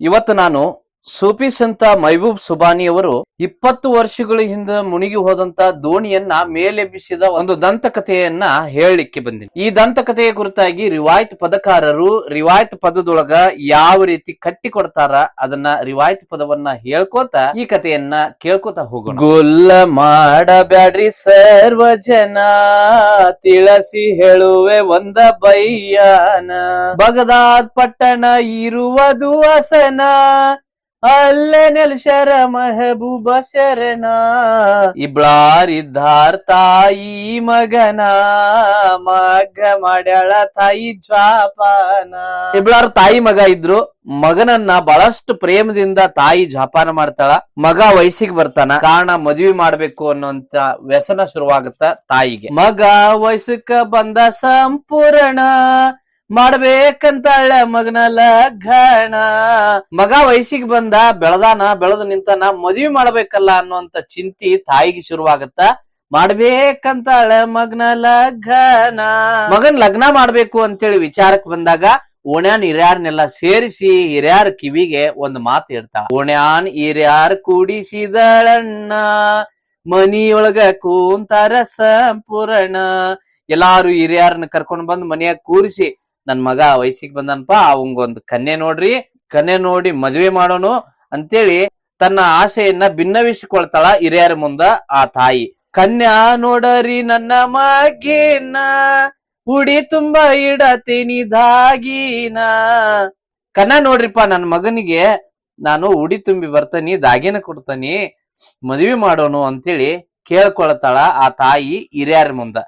ಇವತ್ತು ನಾನು ಸೂಫಿ ಸಂತ ಮೈಬೂಬ್ ಸುಬಾನಿ ಅವರು ಇಪ್ಪತ್ತು ವರ್ಷಗಳ ಹಿಂದೆ ಮುಣಿಗಿ ಹೋದಂತ ದೋಣಿಯನ್ನ ಮೇಲೆಬ್ಬಿಸಿದ ಒಂದು ದಂತಕಥೆಯನ್ನ ಹೇಳಲಿಕ್ಕೆ ಬಂದಿನಿ. ಈ ದಂತಕಥೆಯ ಕುರಿತಾಗಿ ರಿವಾಯತ್ ಪದಕಾರರು ರಿವಾಯತ್ ಪದದೊಳಗ ಯಾವ ರೀತಿ ಕಟ್ಟಿ ಕೊಡ್ತಾರ ಅದನ್ನ ರಿವಾಯತ್ ಪದವನ್ನ ಹೇಳ್ಕೋತ ಈ ಕಥೆಯನ್ನ ಕೇಳ್ಕೊತ ಹೋಗೋಣ. ಗುಲ್ಲ ಮಾಡಬ್ಯಾಡ್ರಿ ಸರ್ವ ಜನ ತಿಳಸಿ ಹೇಳುವೆ ಒಂದ ಬಯ್ಯಾನ ಬಗದಾದ್ ಪಟ್ಟಣ ಇರುವುದು ಹಸನ ಅಲ್ಲೇ ನೆಲ್ಶರ ಮೆಹಬೂಬ ಶರಣ. ಇಬ್ಳಾರಿದ್ದಾರ್ ತಾಯಿ ಮಗನ ಮಗ ಮಾಡ್ಯಾಳ ತಾಯಿ ಜಾಪಾನ. ಇಬ್ಳಾರ್ ತಾಯಿ ಮಗ ಇದ್ರು ಮಗನನ್ನ ಬಹಳಷ್ಟು ಪ್ರೇಮದಿಂದ ತಾಯಿ ಜಾಪಾನ ಮಾಡ್ತಾಳ. ಮಗ ವಯಸ್ಸಿಗೆ ಬರ್ತಾನ ಕಾರಣ ಮದ್ವಿ ಮಾಡ್ಬೇಕು ಅನ್ನೋಂತ ವ್ಯಸನ ಶುರುವಾಗುತ್ತ ತಾಯಿಗೆ. ಮಗ ವಯಸ್ಸಕ್ಕ ಬಂದ ಸಂಪೂರ್ಣ ಮಾಡ್ಬೇಕಂತಾಳ ಮಗನ ಲಗ್ನ. ಮಗ ವಯಸ್ಸಿಗೆ ಬಂದ, ಬೆಳದಾನ, ಬೆಳೆದು ನಿಂತಾನ ಮದ್ವಿ ಮಾಡ್ಬೇಕಲ್ಲ ಅನ್ನುವಂತ ಚಿಂತಿ ತಾಯಿಗೆ ಶುರುವಾಗತ್ತ? ಮಾಡ್ಬೇಕಂತಾಳ ಮಗನ ಲಗ್ನ. ಮಗನ್ ಲಗ್ನ ಮಾಡ್ಬೇಕು ಅಂತೇಳಿ ವಿಚಾರಕ್ಕೆ ಬಂದಾಗ ಓಣ್ಯಾನ್ ಹಿರಿಯಾರ್ನೆಲ್ಲ ಸೇರಿಸಿ ಹಿರಿಯಾರ ಕಿವಿಗೆ ಒಂದ್ ಮಾತು ಇರ್ತಾಳ ಓಣ್ಯಾನ್, ಹಿರಿಯಾರ್ ಕೂಡಿಸಿದಳಣ್ಣ, ಮನಿಯೊಳಗ ಕೂಂತಾರ ಸಂಪೂರ್ಣ. ಎಲ್ಲಾರು ಹಿರಿಯಾರನ್ನ ಕರ್ಕೊಂಡ್ ಬಂದ್ ಮನ್ಯಾಗ ಕೂರಿಸಿ ನನ್ ಮಗ ವಯಸ್ಸಿಗೆ ಬಂದನಪ್ಪ, ಅವಂಗೊಂದು ಕನ್ಯೆ ನೋಡ್ರಿ, ಕನ್ಯೆ ನೋಡಿ ಮದ್ವೆ ಮಾಡೋನು ಅಂತೇಳಿ ತನ್ನ ಆಶೆಯನ್ನ ಭಿನ್ನವಿಸಿಕೊಳ್ತಾಳ ಹಿರಿಯರ ಮುಂದ ಆ ತಾಯಿ. ಕನ್ಯಾ ನೋಡರಿ ನನ್ನ ಮಗಿನ, ಉಡಿ ತುಂಬಾ ಇಡತೀನಿ ದಾಗಿನ ಕನ್ನ ನೋಡ್ರಿಪ್ಪ ನನ್ನ ಮಗನಿಗೆ ನಾನು ಉಡಿ ತುಂಬಿ ಬರ್ತಾನಿ, ದಾಗಿನ ಕೊಡ್ತಾನಿ, ಮದ್ವಿ ಮಾಡೋನು ಅಂತೇಳಿ ಕೇಳ್ಕೊಳ್ತಾಳ ಆ ತಾಯಿ ಹಿರಿಯರ ಮುಂದ.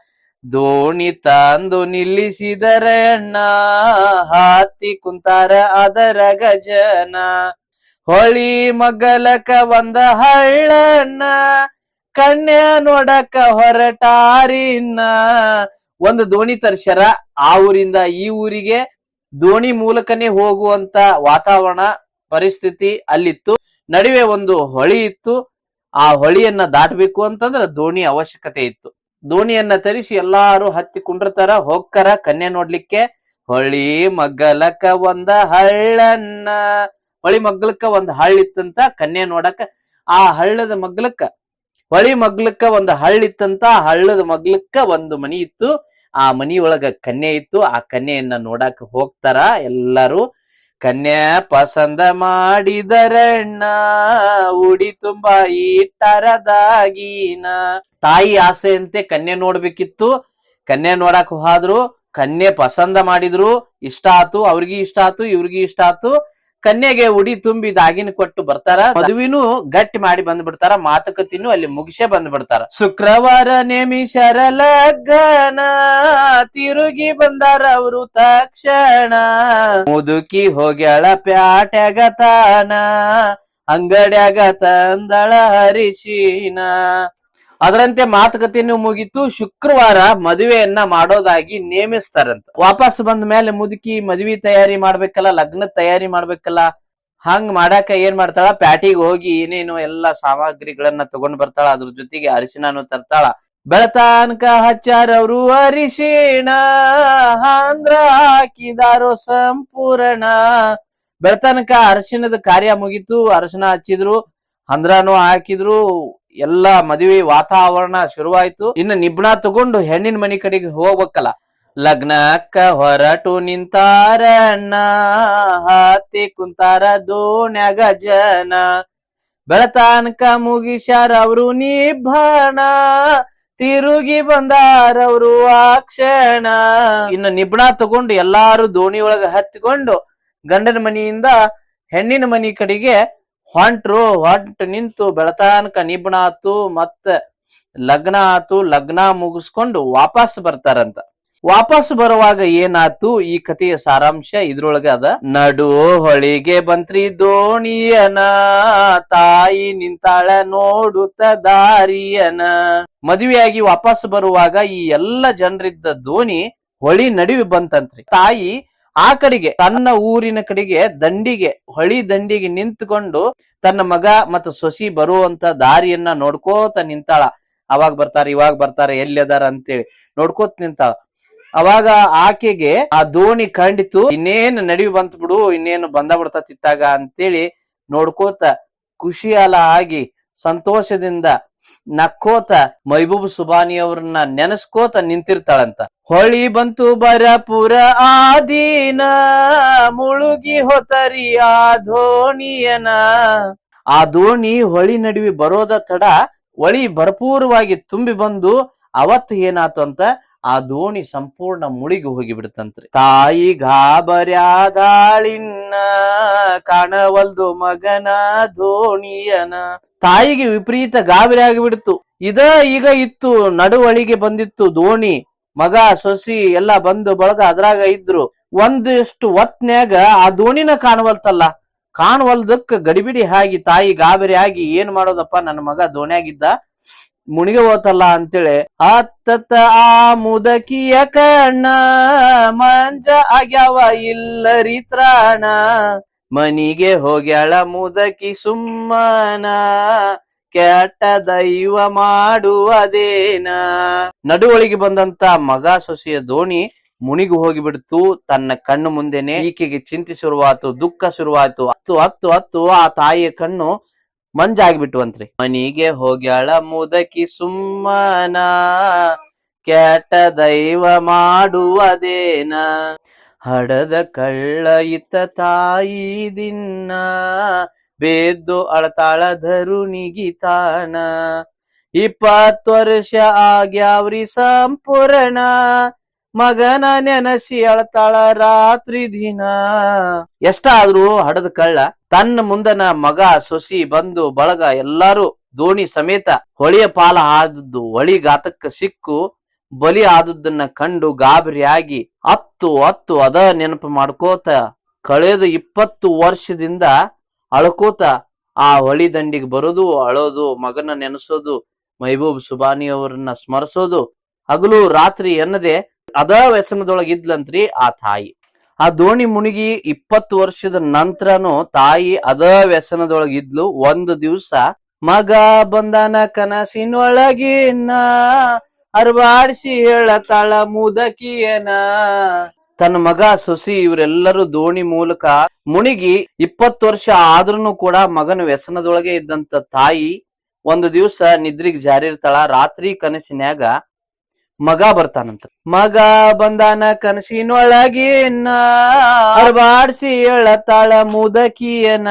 ದೋಣಿ ತಂದು ನಿಲ್ಲಿಸಿದರ ಅಣ್ಣ, ಹಾತಿ ಕುಂತಾರ ಅದರ ಗಜನ. ಹೊಳಿ ಮಗಲಕ ಒಂದ ಹಳ್ಳಣ್ಣ, ಕನ್ಯಾ ನೋಡಕ ಹೊರಟಾರಿನ್ನ. ಒಂದು ದೋಣಿ ತರ್ಸ್ಯಾರ ಆ ಊರಿಂದ ಈ ಊರಿಗೆ. ದೋಣಿ ಮೂಲಕನೇ ಹೋಗುವಂತ ವಾತಾವರಣ, ಪರಿಸ್ಥಿತಿ ಅಲ್ಲಿತ್ತು. ನಡುವೆ ಒಂದು ಹೊಳಿ ಇತ್ತು. ಆ ಹೊಳಿಯನ್ನ ದಾಟಬೇಕು ಅಂತಂದ್ರೆ ದೋಣಿ ಅವಶ್ಯಕತೆ ಇತ್ತು. ದೋಣಿಯನ್ನ ತರಿಸಿ ಎಲ್ಲಾರು ಹತ್ತಿ ಕುಂಡಿರ್ತಾರ, ಹೋಗ್ತಾರ, ಕನ್ಯೆ ನೋಡ್ಲಿಕ್ಕೆ. ಹೊಳಿ ಮಗ್ಗಲಕ ಒಂದ ಹಳ್ಳನ್ನ. ಹೊಳಿ ಮಗ್ಲಕ್ಕ ಒಂದ್ ಹಳ್ಳಿತ್ತಂತ ಕನ್ಯೆ ನೋಡಕ. ಆ ಹಳ್ಳದ ಮಗ್ಲಕ್ಕ ಹೊಳಿ ಮಗ್ಲಕ್ಕ ಒಂದು ಹಳ್ಳಿತ್ತಂತ ಹಳ್ಳದ ಮಗ್ಲಕ್ಕ ಒಂದು ಮನಿ ಇತ್ತು. ಆ ಮನಿಯೊಳಗ ಕನ್ಯೆ ಇತ್ತು. ಆ ಕನ್ಯೆಯನ್ನ ನೋಡಾಕ ಹೋಗ್ತಾರ ಎಲ್ಲಾರು. ಕನ್ಯಾ ಪಸಂದ ಮಾಡಿದರಣ್ಣ, ಉಡಿ ತುಂಬಾ ಇಟ್ಟರದಾಗಿನ ತಾಯಿ ಆಸೆಯಂತೆ ಕನ್ಯೆ ನೋಡ್ಬೇಕಿತ್ತು. ಕನ್ಯೆ ನೋಡಕ್ ಹೋದ್ರು, ಕನ್ಯೆ ಪಸಂದ ಮಾಡಿದ್ರು, ಇಷ್ಟ ಆತು, ಅವ್ರಿಗೆ ಇಷ್ಟ ಆತು, ಇವ್ರಿಗೆ ಇಷ್ಟ ಆತು. ಕನ್ಯೆಗೆ ಉಡಿ ತುಂಬಿ ದಾಗಿನ ಕೊಟ್ಟು ಬರ್ತಾರ, ಮದುವಿನೂ ಗಟ್ಟಿ ಮಾಡಿ ಬಂದ್ಬಿಡ್ತಾರ ಮಾತುಕತಿನೂ ಅಲ್ಲಿ ಮುಗಿಸೇ ಬಂದ್ಬಿಡ್ತಾರ ಶುಕ್ರವಾರ ನೇಮಿಷರ ಲಗ್ನ, ತಿರುಗಿ ಬಂದಾರ ಅವರು ತಕ್ಷಣ. ಮುದುಕಿ ಹೋಗ್ಯಾಳ ಪ್ಯಾಟ್ಯಾಗ ತಾನ, ಅಂಗಡ್ಯಾಗ ತಂದಳ ಹರಿಶಿನ ಅದರಂತೆ ಮಾತುಕತೆಯನ್ನು ಮುಗಿತು. ಶುಕ್ರವಾರ ಮದುವೆಯನ್ನ ಮಾಡೋದಾಗಿ ನೇಮಿಸ್ತಾರಂತ. ವಾಪಸ್ ಬಂದ ಮೇಲೆ ಮುದುಕಿ ಮದುವೆ ತಯಾರಿ ಮಾಡ್ಬೇಕಲ್ಲ, ಲಗ್ನ ತಯಾರಿ ಮಾಡ್ಬೇಕಲ್ಲ, ಹಂಗ್ ಮಾಡಾಕ ಏನ್ ಮಾಡ್ತಾಳ? ಪ್ಯಾಟಿಗೆ ಹೋಗಿ ಏನೇನು ಎಲ್ಲಾ ಸಾಮಗ್ರಿಗಳನ್ನ ತಗೊಂಡ್ ಬರ್ತಾಳ. ಅದ್ರ ಜೊತೆಗೆ ಅರಿಶಿಣನು ತರ್ತಾಳ. ಬೆಳತಾನ್ಕ ಹಚ್ಚಾರ ಅವರು ಅರಿಶಿಣ, ಆಂಧ್ರ ಹಾಕಿದಾರೋ ಸಂಪೂರ್ಣ. ಬೆಳತನಕ ಅರಿಶಿಣದ ಕಾರ್ಯ ಮುಗಿತು. ಅರಿಶಿನ ಹಚ್ಚಿದ್ರು ಹಂದ್ರನು ಹಾಕಿದ್ರು. ಎಲ್ಲಾ ಮದುವೆ ವಾತಾವರಣ ಶುರುವಾಯ್ತು. ಇನ್ನು ನಿಬ್ಣ ತಗೊಂಡು ಹೆಣ್ಣಿನ ಮನೆ ಕಡೆಗೆ ಹೋಗ್ಬೇಕಲ್ಲ. ಲಗ್ನಕ್ಕ ಹೊರಟು ನಿಂತಾರಣ್ಣ ಹತ್ತಿ ಕುಂತಾರ ದೋಣ್ಯಾಗ ಜನ. ಬೆಳತಾನಕ ಮುಗಿಸ್ಯಾರ ಅವರು ನಿಬ್ಬಣ ತಿರುಗಿ ಬಂದಾರವ್ರು ಆ ಕ್ಷಣ. ಇನ್ನು ನಿಬ್ಣ ತಗೊಂಡು ಎಲ್ಲಾರು ದೋಣಿ ಒಳಗ ಹತ್ತಿಕೊಂಡು ಗಂಡನ ಮನಿಯಿಂದ ಹೆಣ್ಣಿನ ಮನಿ ಕಡೆಗೆ ಹೊಂಟ್ರು, ಹೊಂಟು ನಿಂತು ಬೆಳತಾನಕ ನಿಬ್ಣ ಆತು ಮತ್ತ ಲಗ್ನ ಆತು ಲಗ್ನ ಮುಗಿಸ್ಕೊಂಡು ವಾಪಸ್ ಬರ್ತಾರಂತ. ವಾಪಸ್ ಬರುವಾಗ ಏನಾತು? ಈ ಕಥೆಯ ಸಾರಾಂಶ ಇದ್ರೊಳಗ ಅದ. ನಡು ಹೊಳಿಗೆ ಬಂತ್ರಿ ದೋಣಿಯನ, ತಾಯಿ ನಿಂತಾಳ ನೋಡುತ್ತ ದಾರಿಯನ. ಮದುವೆಯಾಗಿ ವಾಪಸ್ ಬರುವಾಗ ಈ ಎಲ್ಲ ಜನರಿದ್ದ ದೋಣಿ ಹೊಳಿ ನಡುವೆ ಬಂತಂತ್ರಿ. ತಾಯಿ ಆ ಕಡೆಗೆ, ತನ್ನ ಊರಿನ ಕಡೆಗೆ ದಂಡಿಗೆ, ಹೊಳಿ ದಂಡಿಗೆ ನಿಂತ್ಕೊಂಡು ತನ್ನ ಮಗ ಮತ್ತು ಸೊಸಿ ಬರುವಂತ ದಾರಿಯನ್ನ ನೋಡ್ಕೋತ ನಿಂತಾಳ. ಅವಾಗ ಬರ್ತಾರ, ಇವಾಗ ಬರ್ತಾರ ಅದಾರ ಅಂತೇಳಿ ನೋಡ್ಕೋತ ನಿಂತಾಳ. ಅವಾಗ ಆಕೆಗೆ ಆ ದೋಣಿ ಕಂಡಿತು, ಇನ್ನೇನ್ ನಡಿವಿ ಬಂತ ಬಿಡು, ಇನ್ನೇನು ಬಂದ ಬಿಡ್ತತಿತ್ತಾಗ ಅಂತೇಳಿ ನೋಡ್ಕೋತ ಖುಷಿಯಾಲ ಆಗಿ ಸಂತೋಷದಿಂದ ನಕ್ಕೋತ ಮೈಬೂಬ್ ಸುಬಾನಿ ಅವ್ರನ್ನ ನೆನೆಸ್ಕೋತ ನಿಂತಿರ್ತಾಳಂತ. ಹೊಳಿ ಬಂತು ಬರಪುರ ಆದೀನ, ಮುಳುಗಿ ಹೊತರಿ ಆ ದೋಣಿಯನ ಆ ದೋಣಿ ಹೊಳಿ ನಡುವೆ ಬರೋದ ತಡ ಹೊಳಿ ಭರಪೂರವಾಗಿ ತುಂಬಿ ಬಂದು ಅವತ್ತು ಏನಾತು ಅಂತ ಆ ದೋಣಿ ಸಂಪೂರ್ಣ ಮುಳುಗಿ ಹೋಗಿ ಬಿಡುತ್ತಂತ್ರಿ ತಾಯಿ ಗಾಬರ್ಯಾದಾಳಿನ್ನ ಕಾಣವಲ್ದು ಮಗನ ದೋಣಿಯನ ತಾಯಿಗೆ ವಿಪರೀತ ಗಾಬರಿ ಆಗಿಬಿಡ್ತು. ಇದ ಈಗ ಇತ್ತು, ನಡುವಳಿಗೆ ಬಂದಿತ್ತು ದೋಣಿ ಮಗ, ಸೊಸಿ ಎಲ್ಲ ಬಂದು ಬಳಗ ಅದ್ರಾಗ ಇದ್ರು. ಒಂದಿಷ್ಟು ಹೊತ್ನ್ಯಾಗ ಆ ದೋಣಿನ ಕಾಣವಲ್ತಲ್ಲ, ಕಾಣವಲ್ದಕ್ಕ ಗಡಿಬಿಡಿ ಆಗಿ ತಾಯಿ ಗಾಬರಿ ಆಗಿ ಏನ್ ಮಾಡೋದಪ್ಪ, ನನ್ನ ಮಗ ದೋಣಿಯಾಗಿದ್ದ? ಮುಣಿಗೆ ಹೋತಲ್ಲ ಅಂತೇಳಿ, ಹತ್ತತ್ತ ಆ ಮುದಕಿಯ ಕಣ್ಣ, ಮಂಜ ಆಗ್ಯಾವ ಇಲ್ಲ ತ್ರಾಣ, ಮನಿಗೆ ಹೋಗ್ಯಾಳ ಮುದಕಿ ಸುಮ್ಮನ ಕೆಟ್ಟ ದೈವ ಮಾಡುವುದೇನ? ನಡುವಳಿಗೆ ಬಂದಂತ ಮಗ ಸೊಸೆಯ ದೋಣಿ ಮುಣಿಗು ಹೋಗಿಬಿಡ್ತು. ತನ್ನ ಕಣ್ಣು ಮುಂದೆನೆ ಈಕೆಗೆ ಚಿಂತೆ ಶುರುವಾಯ್ತು ದುಃಖ ಶುರುವಾಯ್ತು. ಹತ್ತು ಹತ್ತು ಹತ್ತು, ಆ ತಾಯಿಯ ಕಣ್ಣು ಮಂಜಾಗ್ಬಿಟ್ವಂತ್ರಿ ಮನಿಗೆ ಹೋಗ್ಯಾಳ ಮುದಕಿ ಸುಮ್ಮನ. ಕೆಟ್ಟ ದೈವ ಮಾಡುವುದೇನ? ಹಡದ ಕಳ್ಳ ಇತ್ತ ತಾಯಿ ದಿನ್ನ. ಬೇದ್ದು ಅಳತಾಳ ಧರುಣಿಗಿತಾನ ಇಪ್ಪತ್ತು ವರ್ಷ ಆಗ್ಯಾವ್ರಿ ಸಂಪೂರ್ಣ. ಮಗನ ನೆನಸಿ ಅಳತಾಳ ರಾತ್ರಿ ದಿನ. ಎಷ್ಟಾದ್ರೂ ಹಡದ ಕಳ್ಳ, ತನ್ನ ಮುಂದನ ಮಗ, ಸೊಸಿ ಬಂದು ಬಳಗ, ಎಲ್ಲಾರು ದೋಣಿ ಸಮೇತ ಹೊಳೆಯ ಪಾಲ ಆದದ್ದು ಹೊಳಿ ಗಾತಕ್ಕ ಸಿಕ್ಕು. ಬಲಿ ಆದದ್ದನ್ನ ಕಂಡು ಗಾಬರಿಯಾಗಿ, ಹತ್ತು ಹತ್ತು ಅದ ನೆನಪು ಮಾಡ್ಕೋತ ಕಳೆದ ಇಪ್ಪತ್ತು ವರ್ಷದಿಂದ ಅಳ್ಕೋತ ಆ ಹೊಳಿ ದಂಡಿಗೆ ಬರೋದು, ಅಳೋದು, ಮಗನ ನೆನೆಸೋದು ಮೈಬೂಬ್ ಸುಬಾನಿ ಅವರನ್ನ ಸ್ಮರಿಸೋದು, ಹಗಲು ರಾತ್ರಿ ಎನ್ನದೆ ಅದ ವ್ಯಸನದೊಳಗಿದ್ಲಂತ್ರಿ ಆ ತಾಯಿ. ಆ ದೋಣಿ ಮುಣಿಗಿ ಇಪ್ಪತ್ತು ವರ್ಷದ ನಂತರನು ತಾಯಿ ಅದ ವ್ಯಸನದೊಳಗಿದ್ಲು ಒಂದು ದಿವ್ಸ ಮಗ ಬಂದನ ಕನಸಿನೊಳಗಿನ ಅರ್ವಾಡ್ಸಿ ಹೇಳತಾಳ ಮುದಕಿಯನ. ತನ್ನ ಮಗ ಸೊಸಿ ಇವರೆಲ್ಲರೂ ದೋಣಿ ಮೂಲಕ ಮುಣಿಗಿ ಇಪ್ಪತ್ತು ವರ್ಷ ಆದ್ರೂ ಕೂಡ ಮಗನ ವ್ಯಸನದೊಳಗೆ ಇದ್ದಂತ ತಾಯಿ ಒಂದು ದಿವ್ಸ ನಿದ್ರಿಗ್ ಜಾರಿರ್ತಾಳ. ರಾತ್ರಿ ಕನಸಿನ್ಯಾಗ ಮಗ ಬರ್ತಾನಂತ. ಮಗ ಬಂದಾನ ಕನಸಿನೊಳಗಿನ ಅರ್ಬಾಡ್ಸಿ ಹೇಳತಾಳ ಮುದಕಿಯನ.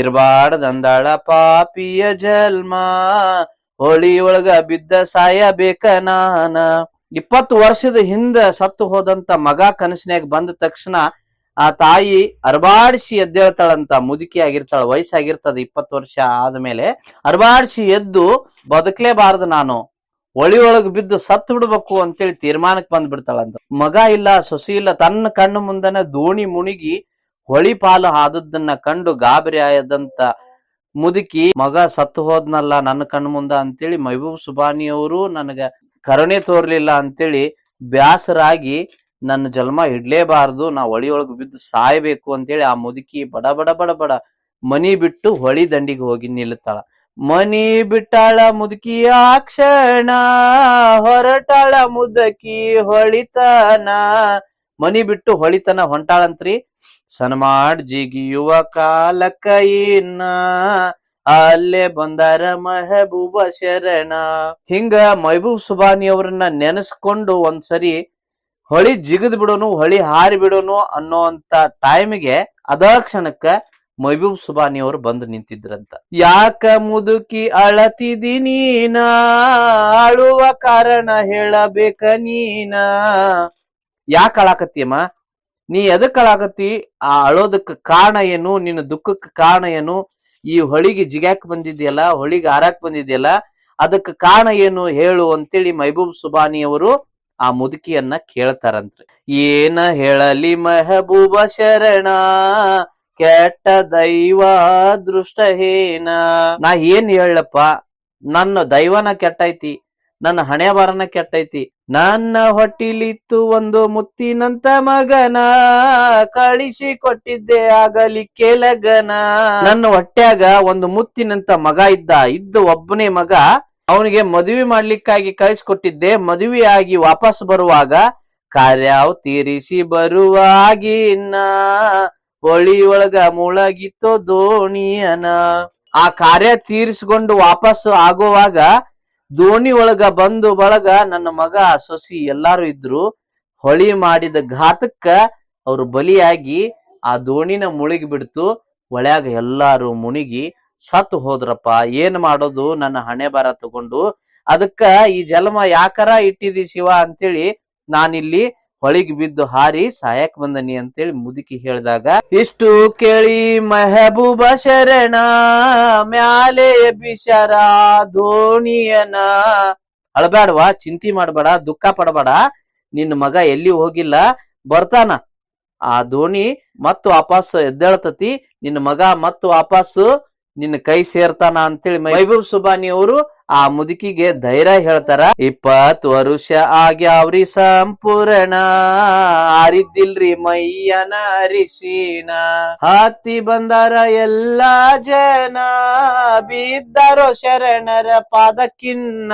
ಇರ್ಬಾರ್ದಂದಾಳ ಪಾಪಿಯ ಜಲ್ಮ ಹೋಳಿ ಒಳಗ ಬಿದ್ದ ಸಾಯಬೇಕ ನಾನ. ಇಪ್ಪತ್ತು ವರ್ಷದ ಹಿಂದ ಸತ್ತು ಹೋದಂತ ಮಗ ಕನಸಿನಾಗ ಬಂದ ತಕ್ಷಣ ಆ ತಾಯಿ ಅರ್ಬಾಡಿಸಿ ಎದ್ದೇಳ್ತಾಳಂತ ಮುದುಕಿ ಆಗಿರ್ತಾಳ ವಯಸ್ಸಾಗಿರ್ತದ ಇಪ್ಪತ್ತು ವರ್ಷ ಆದ್ಮೇಲೆ ಅರ್ಬಾಡಿಸಿ ಎದ್ದು, ಬದುಕಲೇಬಾರದು ನಾನು, ಒಳಿ ಒಳಗ್ ಬಿದ್ದು ಸತ್ತು ಬಿಡ್ಬೇಕು ಅಂತೇಳಿ ತೀರ್ಮಾನಕ್ಕೆ ಬಂದ್ ಬಿಡ್ತಾಳಂತ ಮಗ ಇಲ್ಲ, ಸೊಸಿ ಇಲ್ಲ, ತನ್ನ ಕಣ್ಣು ಮುಂದನ ದೋಣಿ ಮುಣಿಗಿ ಹೊಳಿ ಪಾಲು ಆದದ್ದನ್ನ ಕಂಡು ಗಾಬರಿ ಆಯದಂತ ಮುದುಕಿ, ಮಗ ಸತ್ತು ಹೋದ್ನಲ್ಲ ನನ್ನ ಕಣ್ಣು ಮುಂದ ಅಂತೇಳಿ ಮೈಬೂಬ್ ಸುಬಾನಿ ಅವರು ನನಗ ಕರುಣೆ ತೋರ್ಲಿಲ್ಲ ಅಂತೇಳಿ ಬ್ಯಾಸರಾಗಿ, ನನ್ನ ಜನ್ಮ ಇಡ್ಲೇಬಾರದು, ನಾ ಹೊಳಿಯೊಳಗೆ ಬಿದ್ದು ಸಾಯ್ಬೇಕು ಅಂತೇಳಿ ಆ ಮುದುಕಿ ಬಡ ಬಡ ಬಡ ಬಡ ಮನಿ ಬಿಟ್ಟು ಹೊಳಿ ದಂಡಿಗೆ ಹೋಗಿ ನಿಲ್ತಾಳ ಮನಿ ಬಿಟ್ಟಾಳ ಮುದುಕಿ ಆ ಕ್ಷಣ, ಹೊರಟಾಳ ಮುದಕಿ ಹೊಳಿತನ. ಮನಿ ಬಿಟ್ಟು ಹೊಳಿತನ ಹೊಂಟಾಳಂತ್ರಿ, ಸನ್ಮಾಡ್ ಜಿಗಿಯುವ ಕಾಲಕ್ಕ ಇನ್ನ ಅಲ್ಲೇ ಬಂದಾರ ಮೆಹಬೂಬ ಶರಣ. ಹಿಂಗ ಮಹಬೂಬ್ ಸುಬಾನಿ ಅವ್ರನ್ನ ನೆನೆಸ್ಕೊಂಡು ಒಂದ್ಸರಿ ಹೊಳಿ ಜಿಗದ್ ಬಿಡೋನು, ಹೊಳಿ ಹಾರಿ ಬಿಡೋನು ಅನ್ನೋಂತ ಟೈಮ್ಗೆ ಅದ ಕ್ಷಣಕ್ಕ ಮಹಬೂಬ್ ಸುಬಾನಿ ಅವರು ಬಂದು ನಿಂತಿದ್ರಂತ. ಯಾಕ ಮುದುಕಿ ಅಳತಿದಿ ನೀನ? ಅಳುವ ಕಾರಣ ಹೇಳಬೇಕ ನೀನ? ಯಾಕ ಅಳಾಕತ್ತಿಯಮ್ಮ? ನೀ ಎದಕ್ ಆ ಅಳೋದಕ್ಕ ಕಾರಣ ಏನು? ನಿನ್ನ ದುಃಖಕ್ಕೆ ಕಾರಣ ಏನು? ಈ ಹೊಳಿಗೆ ಜಿಗ್ಯಾಕ್ ಬಂದಿದೆಯಲ್ಲ, ಹೊಳಿಗೆ ಹಾರಾಕ್ ಬಂದಿದೆಯಲ್ಲ, ಅದಕ್ಕೆ ಕಾರಣ ಏನು ಹೇಳು ಅಂತೇಳಿ ಮಹಬೂಬ್ ಸುಬಾನಿ ಅವರು ಆ ಮುದುಕಿಯನ್ನ ಕೇಳ್ತಾರಂತ್ರಿ. ಏನ ಹೇಳಲಿ ಮೆಹಬೂಬ ಶರಣ, ಕೆಟ್ಟ ದೈವ ದೃಷ್ಟಹೇನ ನಾ ಏನ್ ಹೇಳಪ್ಪ ನನ್ನ ದೈವನ ಕೆಟ್ಟೈತಿ. ನನ್ನ ಹಣೆ ಬಾರನ ಕೆಟ್ಟೈತಿ. ನನ್ನ ಹೊಟ್ಟಿಲಿತ್ತು ಒಂದು ಮುತ್ತಿನಂತ ಮಗನ. ಕಳಿಸಿ ಕೊಟ್ಟಿದ್ದೆ ಆಗಲಿಕ್ಕೆ ಲಗನ ನನ್ನ ಹೊಟ್ಯಾಗ ಒಂದು ಮುತ್ತಿನಂತ ಮಗ ಇದ್ದ. ಇದ್ದ ಒಬ್ಬನೇ ಮಗ ಅವನಿಗೆ ಮದುವೆ ಮಾಡ್ಲಿಕ್ಕಾಗಿ ಕಳಿಸ್ಕೊಟ್ಟಿದ್ದೆ. ಮದುವೆಯಾಗಿ ವಾಪಸ್ ಬರುವಾಗ, ಕಾರ್ಯಾವ್ ತೀರಿಸಿ ಬರುವಾಗಿನ್ನ ಹೊಳಿ ಒಳಗ ಮುಳಗಿತ್ತೋ ದೋಣಿಯನ. ಆ ಕಾರ್ಯ ತೀರಿಸಿಕೊಂಡು ವಾಪಸ್ ಆಗುವಾಗ ದೋಣಿ ಒಳಗ ಬಂದು ಬಳಗ ನನ್ನ ಮಗ, ಸೊಸಿ ಎಲ್ಲಾರು ಇದ್ರು. ಹೊಳಿ ಮಾಡಿದ ಘಾತಕ್ಕ ಅವ್ರು ಬಲಿಯಾಗಿ ಆ ದೋಣಿನ ಮುಳುಗಿ ಬಿಡ್ತು. ಒಳ್ಯಾಗ ಎಲ್ಲಾರು ಮುಣಿಗಿ, ಸತ್ತು ಹೋದ್ರಪ್ಪ, ಏನ್ ಮಾಡೋದು? ನನ್ನ ಹಣೆ ಬರ ತಗೊಂಡು. ಅದಕ್ಕ ಈ ಜಲಮ ಯಾಕರ ಇಟ್ಟಿದಿ ಶಿವ ಅಂತೇಳಿ ನಾನಿಲ್ಲಿ ಹೊಳಿಗ್ ಬಿದ್ದು ಹಾರಿ ಸಾಯಕ್ ಬಂದನಿ ಅಂತೇಳಿ ಮುದುಕಿ ಹೇಳಿದಾಗ, ಇಷ್ಟು ಕೇಳಿ ಮೆಹಬೂಬ ಶರಣ, ಮ್ಯಾಲೆ ಬಿಷರ ದೋಣಿಯನ. ಅಳಬೇಡವಾ ಚಿಂತಿ ಮಾಡಬೇಡ, ದುಃಖ ಪಡಬೇಡ, ನಿನ್ನ ಮಗ ಎಲ್ಲಿ ಹೋಗಿಲ್ಲ, ಬರ್ತಾನ. ಆ ದೋಣಿ ಮತ್ತು ವಾಪಸ್ ಎದ್ದೇಳ್ತತಿ, ನಿನ್ನ ಮಗ ಮತ್ತು ವಾಪಸ್ಸು ನಿನ್ನ ಕೈ ಸೇರ್ತಾನ ಅಂತೇಳಿ ಮೈಬೂಬ್ ಸುಬಾನಿ ಅವರು ಆ ಮುದುಕಿಗೆ ಧೈರ್ಯ ಹೇಳ್ತಾರ ಇಪ್ಪತ್ ವರುಷ ಆಗ್ಯಾವ್ರಿ ಸಂಪೂರ್ಣ. ಆರಿದ್ದಿಲ್ರಿ ಮೈಯನ ಅರಿಶಿನ. ಹತ್ತಿ ಬಂದಾರ ಎಲ್ಲಾ ಜನ, ಬಿದ್ದಾರೋ ಶರಣರ ಪಾದಕ್ಕಿನ್ನ.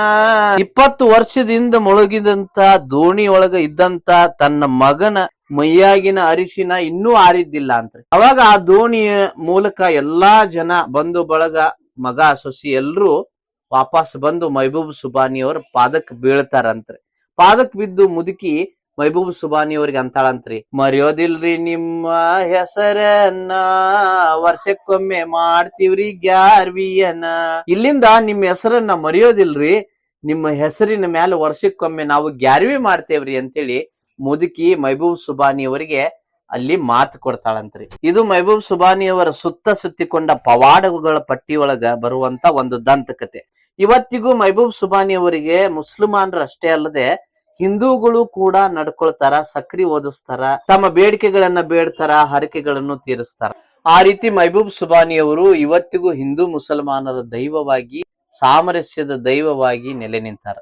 ಇಪ್ಪತ್ತು ವರ್ಷದಿಂದ ಮುಳುಗಿದಂತ, ದೋಣಿ ಒಳಗ ಇದ್ದಂತ ತನ್ನ ಮಗನ ಮೈಯಾಗಿನ ಅರಿಶಿನ ಇನ್ನೂ ಆರಿದ್ದಿಲ್ಲ ಅಂತ. ಅವಾಗ ಆ ದೋಣಿಯ ಮೂಲಕ ಎಲ್ಲಾ ಜನ ಬಂಧು ಬಳಗ ಮಗ, ಸೊಸಿ ಎಲ್ರು ವಾಪಸ್ ಬಂದು ಮೈಬೂಬ್ ಸುಬಾನಿ ಅವ್ರ ಪಾದಕ್ ಬೀಳ್ತಾರಂತ್ರಿ. ಪಾದಕ್ ಬಿದ್ದು ಮುದುಕಿ ಮೈಬೂಬ್ ಸುಬಾನಿ ಅವ್ರಿಗೆ ಅಂತಾಳಂತ್ರಿ, ಮರೆಯೋದಿಲ್ರಿ ನಿಮ್ಮ ಹೆಸರನ್ನ ವರ್ಷಕ್ಕೊಮ್ಮೆ ಮಾಡ್ತೀವ್ರಿ ಗ್ಯಾರ್ವಿಯನ್ನ. ಇಲ್ಲಿಂದ ನಿಮ್ಮ ಹೆಸರನ್ನ ಮರೆಯೋದಿಲ್ರಿ, ನಿಮ್ಮ ಹೆಸರಿನ ಮ್ಯಾಲ ವರ್ಷಕ್ಕೊಮ್ಮೆ ನಾವು ಗ್ಯಾರ್ವಿ ಮಾಡ್ತೇವ್ರಿ ಅಂತೇಳಿ ಮುದುಕಿ ಮೈಬೂಬ್ ಸುಬಾನಿ ಅವರಿಗೆ ಅಲ್ಲಿ ಮಾತು ಕೊಡ್ತಾಳಂತ್ರಿ. ಇದು ಮೈಬೂಬ್ ಸುಬಾನಿ ಅವರ ಸುತ್ತ ಸುತ್ತಿಕೊಂಡ ಪವಾಡಗಳ ಪಟ್ಟಿಯೊಳಗ ಬರುವಂತ ಒಂದು ದಂತಕತೆ. ಇವತ್ತಿಗೂ ಮೈಬೂಬ್ ಸುಬಾನಿ ಅವರಿಗೆ ಮುಸ್ಲಿಮಾನರು ಅಷ್ಟೇ ಅಲ್ಲದೆ ಹಿಂದೂಗಳು ಕೂಡ ನಡ್ಕೊಳ್ತಾರ, ಸಕ್ರಿ ಓದಿಸ್ತಾರ, ತಮ್ಮ ಬೇಡಿಕೆಗಳನ್ನ ಬೇಡ್ತಾರ, ಹರಕೆಗಳನ್ನು ತೀರಿಸ್ತಾರ. ಆ ರೀತಿ ಮೈಬೂಬ್ ಸುಬಾನಿ ಅವರು ಇವತ್ತಿಗೂ ಹಿಂದೂ ಮುಸಲ್ಮಾನರ ದೈವವಾಗಿ, ಸಾಮರಸ್ಯದ ದೈವವಾಗಿ ನೆಲೆ ನಿಂತಾರ.